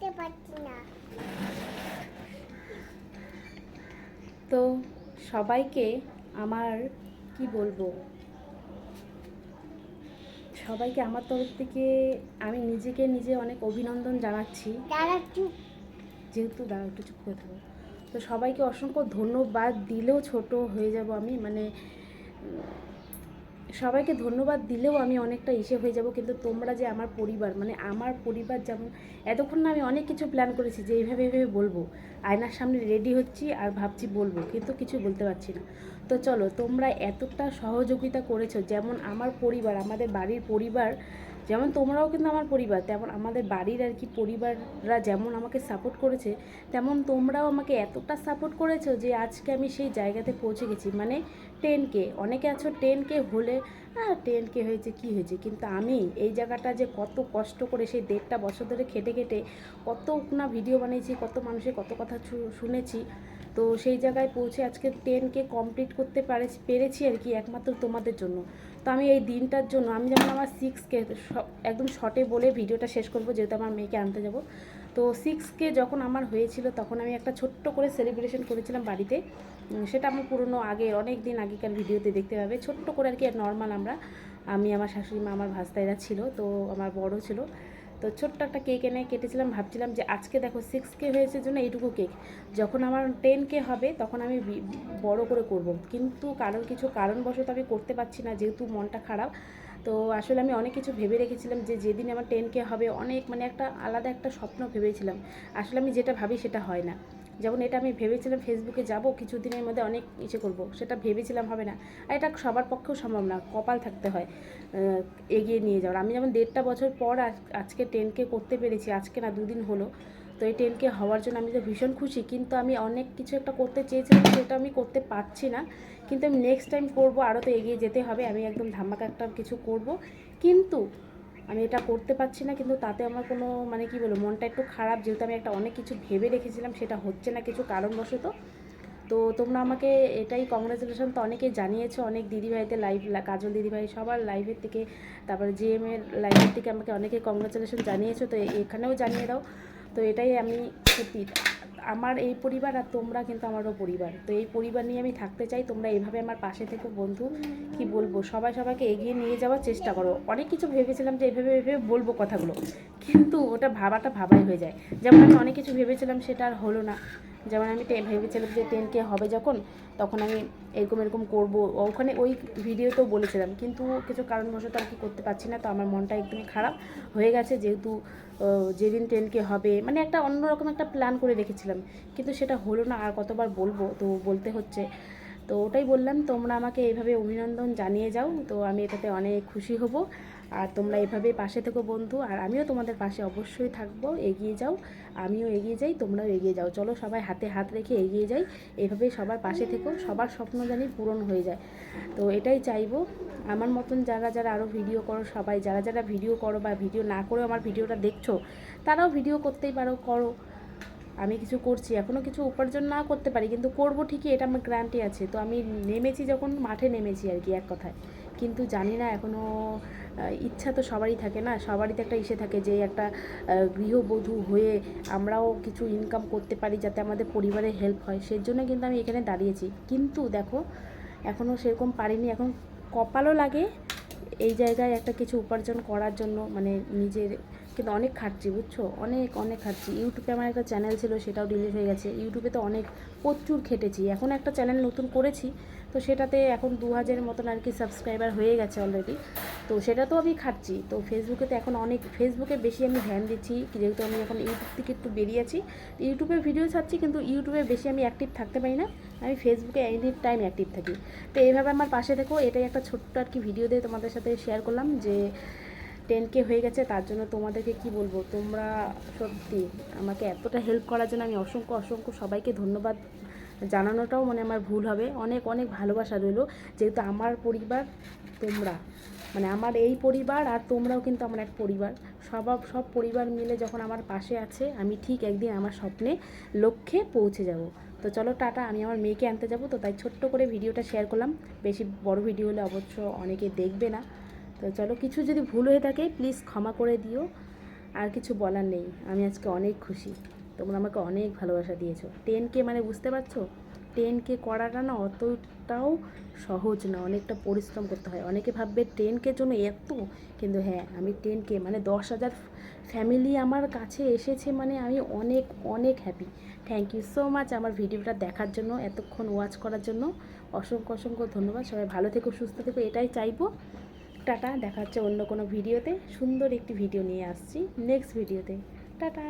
করতে পারছি না। তো সবাইকে আমার কি বলব? সবাইকে আমার তরফ থেকে আমি নিজেকে নিজে অনেক অভিনন্দন জানাচ্ছি। যেহেতু দাঁড়া একটু চুপ করে থাকো। তো সবাইকে অসংখ্য ধন্যবাদ। দিলেও ছোট হয়ে যাব আমি মানে সবাইকে ধন্যবাদ দিলেও আমি অনেকটা ইসে হয়ে যাব, কিন্তু তোমরা যে আমার পরিবার মানে আমার পরিবার যেমন, এতক্ষণ না আমি অনেক কিছু প্ল্যান করেছি যে এইভাবে এইভাবে বলব। আয়নার সামনে রেডি হচ্ছি আর ভাবছি বলব, কিন্তু কিছু বলতে পারছি না। তো চলো, তোমরা এতটা সহযোগিতা করেছ, যেমন আমার পরিবার, আমাদের বাড়ির পরিবার যেমন তোমরাও কিন্তু আমার পরিবার, তেমন আমাদের বাড়ির আর কি পরিবাররা যেমন আমাকে সাপোর্ট করেছে, তেমন তোমরাও আমাকে এতটা সাপোর্ট করেছ যে আজকে আমি সেই জায়গাতে পৌঁছে গেছি। মানে টেন কে অনেকে আছো টেন কে হলে হ্যাঁ টেন কে হয়েছে, কি হয়েছে? কিন্তু আমি এই জায়গাটা যে কত কষ্ট করে সেই দেড়টা বছর ধরে খেটে খেটে কত না ভিডিও বানিয়েছি, কত মানুষের কত কথা শুনেছি তো সেই জায়গায় পৌঁছে আজকে টেনকে কমপ্লিট করতে পারে, পেরেছি আর কি একমাত্র তোমাদের জন্য। তো আমি এই দিনটার জন্য, আমি যেমন আমার সিক্সকে একদম শর্টে বলে ভিডিওটা শেষ করব, যেহেতু আমার মেয়েকে আনতে যাব। তো সিক্সকে যখন আমার হয়েছিল, তখন আমি একটা ছোট্ট করে সেলিব্রেশন করেছিলাম বাড়িতে। সেটা আমার পুরনো আগে, অনেক দিন আগেকার ভিডিওতে দেখতে পাবে। ছোট্ট করে আর কি নর্মাল আমরা, আমি, আমার শাশুড়ি মা, আমার ভাস্তাইরা ছিল, তো আমার বড় ছিল। তো ছোট্ট একটা কেক এনে কেটেছিলাম, ভাবছিলাম যে আজকে দেখো সিক্স কে হয়েছে জন্য এইটুকু কেক যখন আমার টেন কে হবে, তখন আমি বড় করে করব। কিন্তু কারণ কিছু কারণবশত আমি করতে পারছি না, যেহেতু মনটা খারাপ। তো আসলে আমি অনেক কিছু ভেবে রেখেছিলাম যে যেদিন আমার টেন কে হবে, অনেক মানে একটা আলাদা একটা স্বপ্ন ভেবেছিলাম। আসলে আমি যেটা ভাবি সেটা হয় না। যেমন এটা আমি ভেবেছিলাম ফেসবুকে যাব, কিছুদিনের মধ্যে অনেক ইসে করব, সেটা ভেবেছিলাম হবে না। আর এটা সবার পক্ষেও সম্ভব না, কপাল থাকতে হয় এগিয়ে নিয়ে যাওয়ার। আমি যেমন দেড়টা বছর পর আজ- আজকে টেনকে করতে পেরেছি, আজকে না দুদিন হলো, তো এই টেনকে হওয়ার জন্য আমি তো ভীষণ খুশি, কিন্তু আমি অনেক কিছু একটা করতে চেয়েছিলাম, সেটা আমি করতে পারছি না। কিন্তু আমি নেক্সট টাইম করব আরও তো এগিয়ে যেতে হবে, আমি একদম ধামাকা একটা কিছু করব। কিন্তু আমি এটা করতে পারছি না, কিন্তু তাতে আমার কোনো মানে কি বলব, মনটা একটু খারাপ। যেহেতু আমি একটা অনেক কিছু ভেবে রেখেছিলাম, সেটা হচ্ছে না কিছু কারণবশত। তো তোমরা আমাকে এটাই কংগ্রেচুলেশন তো অনেকেই জানিয়েছো, অনেক দিদিভাইতে লাইভ কাজল দিদিভাই, সবার লাইভের থেকে, তারপরে জিএম এর লাইভের থেকে আমাকে অনেকে কংগ্রেচুলেশন জানিয়েছো, তো এখানেও জানিয়ে দাও। তো এটাই আমি সত্যি। আমার এই পরিবার আর তোমরা কিন্তু আমারও পরিবার। তো এই পরিবার নিয়ে আমি থাকতে চাই, তোমরা এভাবে আমার পাশে থেকে বন্ধু। কি বলব? সবাই সবাইকে এগিয়ে নিয়ে যাওয়ার চেষ্টা করো। অনেক কিছু ভেবেছিলাম যে এভাবে এভাবে বলব কথাগুলো। কিন্তু ওটা ভাবাটা ভাবাই হয়ে যায়। যেমন আমি অনেক কিছু ভেবেছিলাম, সেটা আর হলো না। যেমন আমি ভেবেছিলাম যে টেন কে হবে যখন, তখন আমি এরকম এরকম করব। ওখানে ওই ভিডিওতেও বলেছিলাম, কিন্তু কিছু কারণবশত আর কি করতে পারছি না, তো আমার মনটা একদমই খারাপ হয়ে গেছে যেহেতু যেদিন টেন কে হবে মানে একটা অন্যরকম একটা প্ল্যান করে রেখেছিলাম। কিন্তু সেটা হলো না, আর কতবার বলব, তো বলতে হচ্ছে। তো ওটাই বললাম, তোমরা আমাকে এইভাবে অভিনন্দন জানিয়ে যাও, তো আমি এটাতে অনেক খুশি হব। আর তোমরা এভাবে পাশে থেকো বন্ধু, আর আমিও তোমাদের পাশে অবশ্যই থাকব। এগিয়ে যাও, আমিও এগিয়ে যাই, তোমরাও এগিয়ে যাও। চলো সবাই হাতে হাত রেখে এগিয়ে যাই এভাবে সবার পাশে থেকো, সবার স্বপ্ন জানি পূরণ হয়ে যায়। তো এটাই চাইব। আমার মতন যারা যারা আরও ভিডিও করো সবাই, যারা যারা ভিডিও করো বা ভিডিও না করেও আমার ভিডিওটা দেখছ, তারাও ভিডিও করতেই পারো, করো। আমি কিছু করছি এখনও কিছু উপার্জন না করতে পারি, কিন্তু করব ঠিকই, এটা আমার গ্যারান্টি আছে। তো আমি নেমেছি যখন, মাঠে নেমেছি আর কি, এক কথায়। কিন্তু জানি না এখনও ইচ্ছা তো সবারই থাকে না, সবারই তো একটা ইসে থাকে যে একটা গৃহবধূ হয়ে আমরাও কিছু ইনকাম করতে পারি যাতে আমাদের পরিবারের হেল্প হয়। সেই জন্য কিন্তু আমি এখানে দাঁড়িয়েছি। কিন্তু দেখো এখনও সেরকম পারিনি। এখন কপালও লাগে এই জায়গায় একটা কিছু উপার্জন করার জন্য মানে নিজের কিন্তু অনেক খাটছি, বুঝছ? অনেক অনেক খাটছি। ইউটিউবে আমার একটা চ্যানেল ছিল, সেটাও ডিলিট হয়ে গেছে। ইউটিউবে তো অনেক, প্রচুর খেটেছি। এখন একটা চ্যানেল নতুন করেছি, তো সেটাতে এখন দু হাজারের মতন আর কি সাবস্ক্রাইবার হয়ে গেছে অলরেডি তো সেটা তো আমি খাটছি। তো ফেসবুকে তো এখন অনেক ফেসবুকে বেশি আমি ধ্যান দিচ্ছি, যেহেতু আমি এখন ইউটিউব থেকে একটু বেরিয়েছি। ইউটিউবে ভিডিও ছাড়ছি, কিন্তু ইউটিউবে বেশি আমি অ্যাক্টিভ থাকতে পারি না। আমি ফেসবুকে এনি টাইম অ্যাক্টিভ থাকি। তো এইভাবে আমার পাশে থেকো এটাই একটা ছোট্ট আর কি ভিডিও দিয়ে তোমাদের সাথে শেয়ার করলাম যে টেন কে হয়ে গেছে, তার জন্য তোমাদেরকে কি বলব? তোমরা সত্যি আমাকে এতটা হেল্প করার জন্য আমি অসংখ্য অসংখ্য সবাইকে ধন্যবাদ জানানোটাও মানে আমার ভুল হবে। অনেক অনেক ভালোবাসা রইল, যেহেতু আমার পরিবার তোমরা। মানে আমার এই পরিবার আর তোমরাও কিন্তু আমার এক পরিবার। সব সব পরিবার মিলে যখন আমার পাশে আছে, আমি ঠিক একদিন আমার স্বপ্নে লক্ষ্যে পৌঁছে যাব। তো চলো টাটা, আমি আমার মেয়েকে আনতে যাব। তো তাই ছোট্ট করে ভিডিওটা শেয়ার করলাম। বেশি বড় ভিডিও হলে অবশ্য অনেকে দেখবে না। তো চলো, কিছু যদি ভুল হয়ে থাকে প্লিজ ক্ষমা করে দিও। আর কিছু বলার নেই। আমি আজকে অনেক খুশি। তোমরা আমাকে অনেক ভালোবাসা দিয়েছ। টেন কে মানে বুঝতে পারছ? টেন কে করাটা না অতটাও সহজ না, অনেকটা পরিশ্রম করতে হয়। অনেকে ভাববে টেন কে জন্য এত, কিন্তু হ্যাঁ আমি টেন কে মানে দশ হাজার ফ্যামিলি আমার কাছে এসেছে মানে আমি অনেক অনেক happy thank you so much আমার ভিডিওটা দেখার জন্য, এতক্ষণ ওয়াচ করার জন্য। অসংখ্য অসংখ্য ধন্যবাদ। সবাই ভালো থেকো, সুস্থ থেকো, এটাই চাইব। টাটা দেখা হচ্ছে অন্য কোনো ভিডিওতে। সুন্দর একটি ভিডিও নিয়ে আসছি। নেক্সট ভিডিওতে। টাটা!